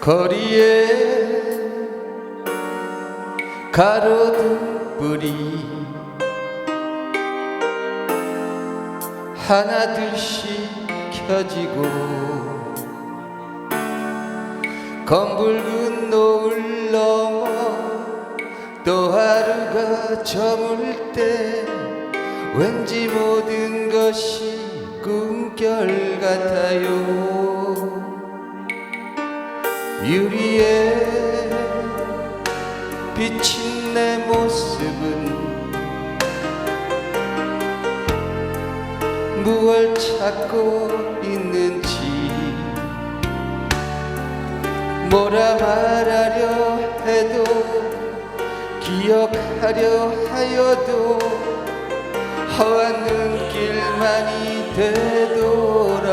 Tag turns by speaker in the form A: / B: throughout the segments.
A: 거리에 가로등 불이 하나둘씩 켜지고 검붉은 노을 넘어 또 하루가 저물 때 왠지 모든 것이 꿈결 같아요 유리에 비친 내 모습은 무얼 찾고 있는지 뭐라 말하려 해도 기억하려 하여도 허한 눈길만이 되돌아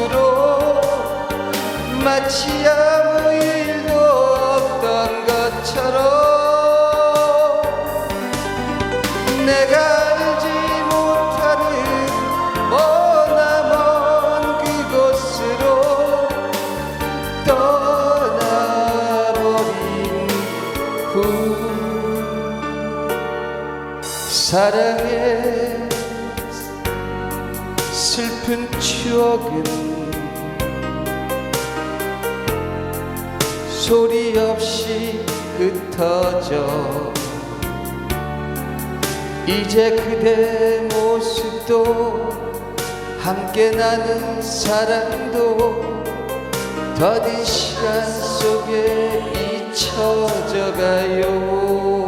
A: 모습으로 마치 아무 일도 없던 것처럼 내가 알지 못하는 머나먼 그곳으로 떠나버린 후 사랑의 슬픈 추억은 소리 없이 흩어져. 이제 그대 모습도 함께 나는 사랑도 더딘 시간 속에 잊혀져 가요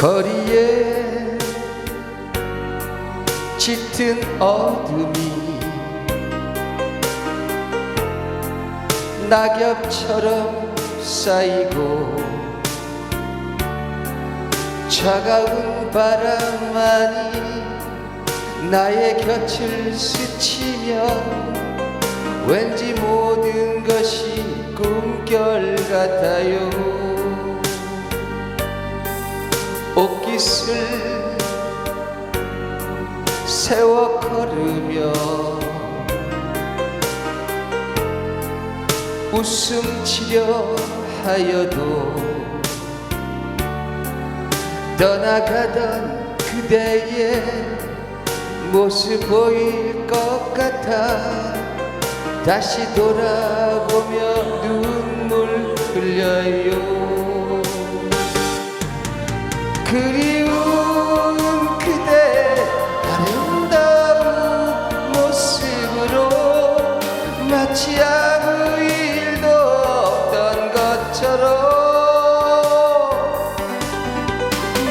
A: 거리에 짙은 어둠이 낙엽처럼 쌓이고 차가운 바람만이 나의 곁을 스치면 왠지 모든 것이 꿈결 같아요 옷깃을 세워 걸으며 웃음 치려 하여도 떠나가던 그대의 모습 보일 것 같아 다시 돌아보며 눈물 흘려요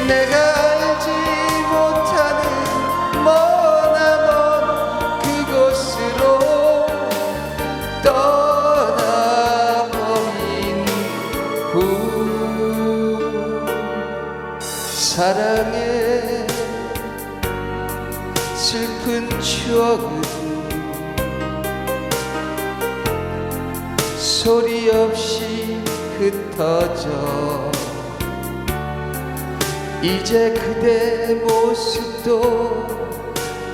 A: 내가 알지 못하는 머나먼 그곳으로 떠나버린 후 사랑의 슬픈 추억은 소리 없이 흩어져. 이제 그대 모습도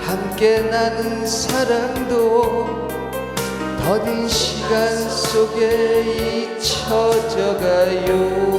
A: 함께 나는 사랑도 더딘 시간 속에 잊혀져 가요